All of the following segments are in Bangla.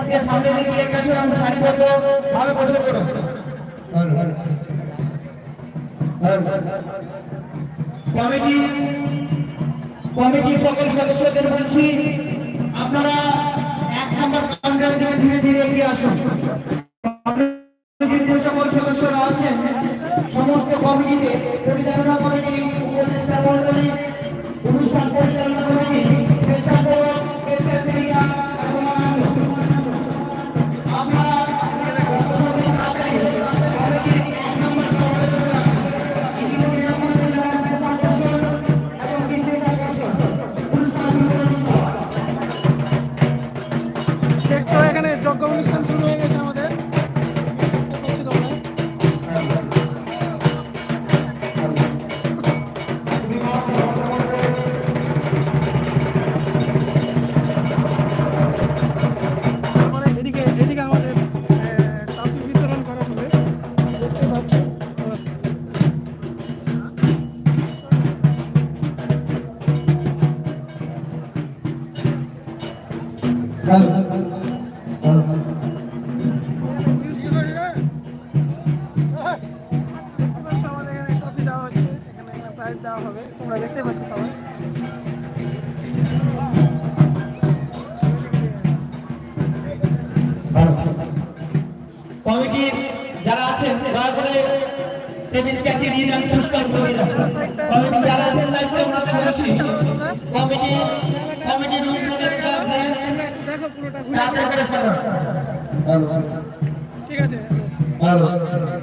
মঞ্চে সামনে দিকে এগিয়ে আসুন আমি সারিবদ্ধ ভাবে বসে। করুন কমিটি কমিটির সকল সদস্যদের বলছি আপনারা এক নম্বর কাউন্টারের দিকে ধীরে ধীরে এগিয়ে আসুন। সকল সদস্যরা আছেন সমস্ত কমিটিতে পরিচালনা কমিটি যজ্ঞ অনুষ্ঠান শুরু হয়ে গেছে আমাদের। হচ্ছে এখানে দেওয়া হবে। তোমরা দেখতে পাচ্ছ সবাই। কমিটি যারা আছেন দয়া করে টেবিল চেয়ারটি নিয়ে যান পুরস্কার করে যান। কমিটি যারা আছেন দায়িত্ব বলছি কমিটি দেখো পুরোটা ঘুরে করে ঠিক আছে।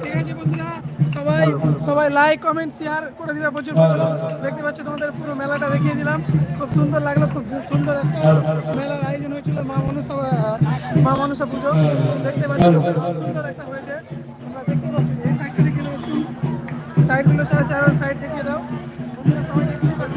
ঠিক আছে বন্ধুরা। সবাই সবাই লাইক কমেন্ট শেয়ার করে দিবে প্রচুর প্রচুর। দেখতে পাচ্ছ তোমাদের পুরো মেলাটা দেখিয়ে দিলাম। খুব সুন্দর লাগল, খুব সুন্দর একটা মেলার আয়োজন হয়েছিল মা মনসা মা মনসা পুজো। দেখতে পাচ্ছ সুন্দর একটা হয়েছে। তোমরা দেখতে পাচ্ছ এই সাইডটা দেখিয়ে সাইডগুলো ছাড়া চার সাইড দেখিয়ে দাও। বন্ধুরা সবাই দেখতে পাচ্ছ।